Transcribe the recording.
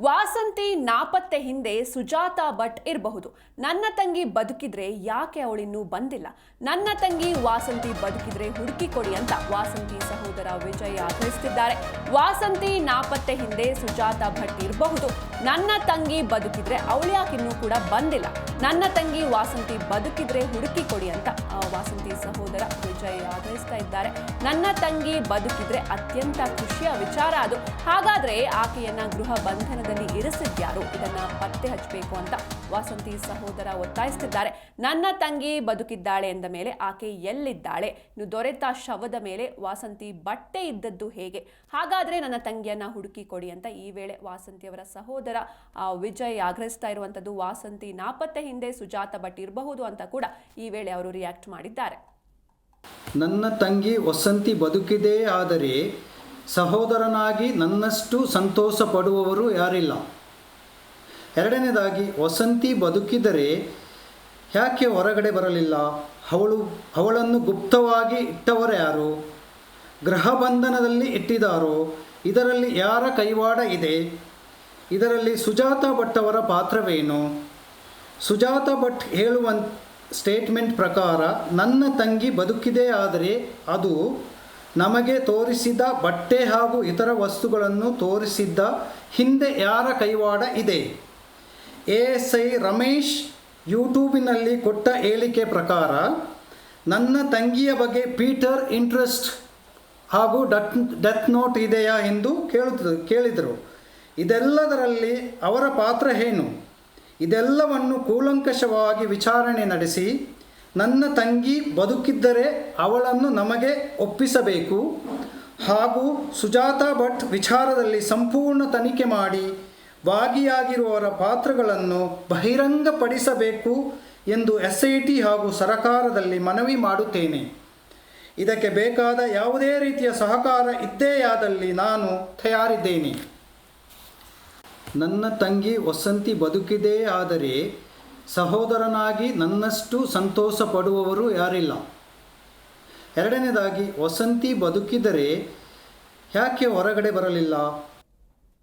ವಾಸಂತಿ ನಾಪತ್ತೆ ಹಿಂದೆ ಸುಜಾತಾ ಭಟ್ ಇರಬಹುದು. ನನ್ನ ತಂಗಿ ಬದುಕಿದ್ರೆ ಯಾಕೆ ಅವಳಿನ್ನೂ ಬಂದಿಲ್ಲ? ನನ್ನ ತಂಗಿ ವಾಸಂತಿ ಬದುಕಿದ್ರೆ ಹುಡುಕಿ ಕೊಡಿ ಅಂತ ವಾಸಂತಿ ಸಹೋದರ ವಿಜಯ ಆಗ್ರಹಿಸುತ್ತಿದ್ದಾರೆ ವಾಸಂತಿ ನಾಪತ್ತೆ ಹಿಂದೆ ಸುಜಾತಾ ಭಟ್ ಇರಬಹುದು. ನನ್ನ ತಂಗಿ ಬದುಕಿದ್ರೆ ಅವಳು ಯಾಕಿನ್ನೂ ಕೂಡ ಬಂದಿಲ್ಲ? ನನ್ನ ತಂಗಿ ವಾಸಂತಿ ಬದುಕಿದ್ರೆ ಹುಡುಕಿ ಕೊಡಿ ಅಂತ ವಾಸಂತಿ ಸಹೋದರ ವಿಜಯ ಆಗ್ರಹಿಸ್ತಾ ಇದ್ದಾರೆ. ನನ್ನ ತಂಗಿ ಬದುಕಿದ್ರೆ ಅತ್ಯಂತ ಖುಷಿಯ ವಿಚಾರ ಅದು. ಹಾಗಾದ್ರೆ ಆಕೆಯನ್ನ ಗೃಹ ಬಂಧನದಲ್ಲಿ ಇರಿಸಿದ್ಯಾರು? ಇದನ್ನ ಪತ್ತೆ ಹಚ್ಚಬೇಕು ಅಂತ ವಾಸಂತಿ ಸಹೋದರ ಒತ್ತಾಯಿಸುತ್ತಿದ್ದಾರೆ ನನ್ನ ತಂಗಿ ಬದುಕಿದ್ದಾಳೆ ಎಂದ ಮೇಲೆ ಆಕೆ ಎಲ್ಲಿದ್ದಾಳೆ? ಇನ್ನು ದೊರೆತ ಶವದ ಮೇಲೆ ವಾಸಂತಿ ಬಟ್ಟೆ ಇದ್ದದ್ದು ಹೇಗೆ? ಹಾಗಾದ್ರೆ ನನ್ನ ತಂಗಿಯನ್ನ ಹುಡುಕಿ ಕೊಡಿ ಅಂತ ಈ ವೇಳೆ ವಾಸಂತಿಯವರ ಸಹೋದರ ವಿಜಯ್ ಆಗ್ರಹಿಸ್ತಾ ಇರುವಂತದ್ದು ವಾಸಂತಿ ನಾಪತ್ತೆ ಹಿಂದೆ ಸುಜಾತ ಭಟ್ ಇರಬಹುದು ಅಂತ ಕೂಡ ಈ ವೇಳೆ ಅವರು ರಿಯಾಕ್ಟ್ ಮಾಡಿದ್ದಾರೆ. ನನ್ನ ತಂಗಿ ವಸಂತಿ ಬದುಕಿದೆ, ಆದರೆ ಸಹೋದರನಾಗಿ ನನ್ನಷ್ಟು ಸಂತೋಷ ಪಡುವವರು ಯಾರಿಲ್ಲ. ಎರಡನೇದಾಗಿ, ವಸಂತಿ ಬದುಕಿದರೆ ಯಾಕೆ ಹೊರಗಡೆ ಬರಲಿಲ್ಲ? ಅವಳು, ಅವಳನ್ನು ಗುಪ್ತವಾಗಿ ಇಟ್ಟವರು ಯಾರು? ಗೃಹ ಬಂಧನದಲ್ಲಿ ಇಟ್ಟಿದ್ದಾರೋ? ಇದರಲ್ಲಿ ಯಾರ ಕೈವಾಡ ಇದೆ? ಇದರಲ್ಲಿ ಸುಜಾತ ಭಟ್ ಅವರ ಪಾತ್ರವೇನು? ಸುಜಾತ ಭಟ್ ಹೇಳುವ ಸ್ಟೇಟ್ಮೆಂಟ್ ಪ್ರಕಾರ, ನನ್ನ ತಂಗಿ ಬದುಕಿದೆ ಆದರೆ ಅದು ನಮಗೆ ತೋರಿಸಿದ ಬಟ್ಟೆ ಹಾಗೂ ಇತರ ವಸ್ತುಗಳನ್ನು ತೋರಿಸಿದ್ದ ಹಿಂದೆ ಯಾರ ಕೈವಾಡ ಇದೆ? ಎ ಎಸ್ ಐ ರಮೇಶ್ ಯೂಟ್ಯೂಬಿನಲ್ಲಿ ಕೊಟ್ಟ ಹೇಳಿಕೆ ಪ್ರಕಾರ, ನನ್ನ ತಂಗಿಯ ಬಗ್ಗೆ ಪೀಟರ್ ಇಂಟ್ರೆಸ್ಟ್ ಹಾಗೂ ಡತ್ ಡೆತ್ ನೋಟ್ ಇದೆಯಾ ಎಂದು ಕೇಳುತ್ತ, ಕೇಳಿದರು. ಇದೆಲ್ಲದರಲ್ಲಿ ಅವರ ಪಾತ್ರ ಏನು? ಇದೆಲ್ಲವನ್ನು ಕೂಲಂಕಷವಾಗಿ ವಿಚಾರಣೆ ನಡೆಸಿ ನನ್ನ ತಂಗಿ ಬದುಕಿದ್ದರೆ ಅವಳನ್ನು ನಮಗೆ ಒಪ್ಪಿಸಬೇಕು. ಹಾಗೂ ಸುಜಾತ ಭಟ್ ವಿಚಾರದಲ್ಲಿ ಸಂಪೂರ್ಣ ತನಿಖೆ ಮಾಡಿ ಭಾಗಿಯಾಗಿರುವವರ ಪಾತ್ರಗಳನ್ನು ಬಹಿರಂಗಪಡಿಸಬೇಕು ಎಂದು ಎಸ್ ಐ ಟಿ ಹಾಗೂ ಸರಕಾರದಲ್ಲಿ ಮನವಿ ಮಾಡುತ್ತೇನೆ. ಇದಕ್ಕೆ ಬೇಕಾದ ಯಾವುದೇ ರೀತಿಯ ಸಹಕಾರ ಇದ್ದೇಯಾದಲ್ಲಿ ನಾನು ತಯಾರಿದ್ದೇನೆ. ನನ್ನ ತಂಗಿ ವಸಂತಿ ಬದುಕಿದೆ ಆದರೆ ಸಹೋದರನಾಗಿ ನನ್ನಷ್ಟು ಸಂತೋಷ ಪಡುವವರು ಯಾರಿಲ್ಲ. ಎರಡನೇದಾಗಿ ವಸಂತಿ ಬದುಕಿದರೆ ಯಾಕೆ ಹೊರಗಡೆ ಬರಲಿಲ್ಲ?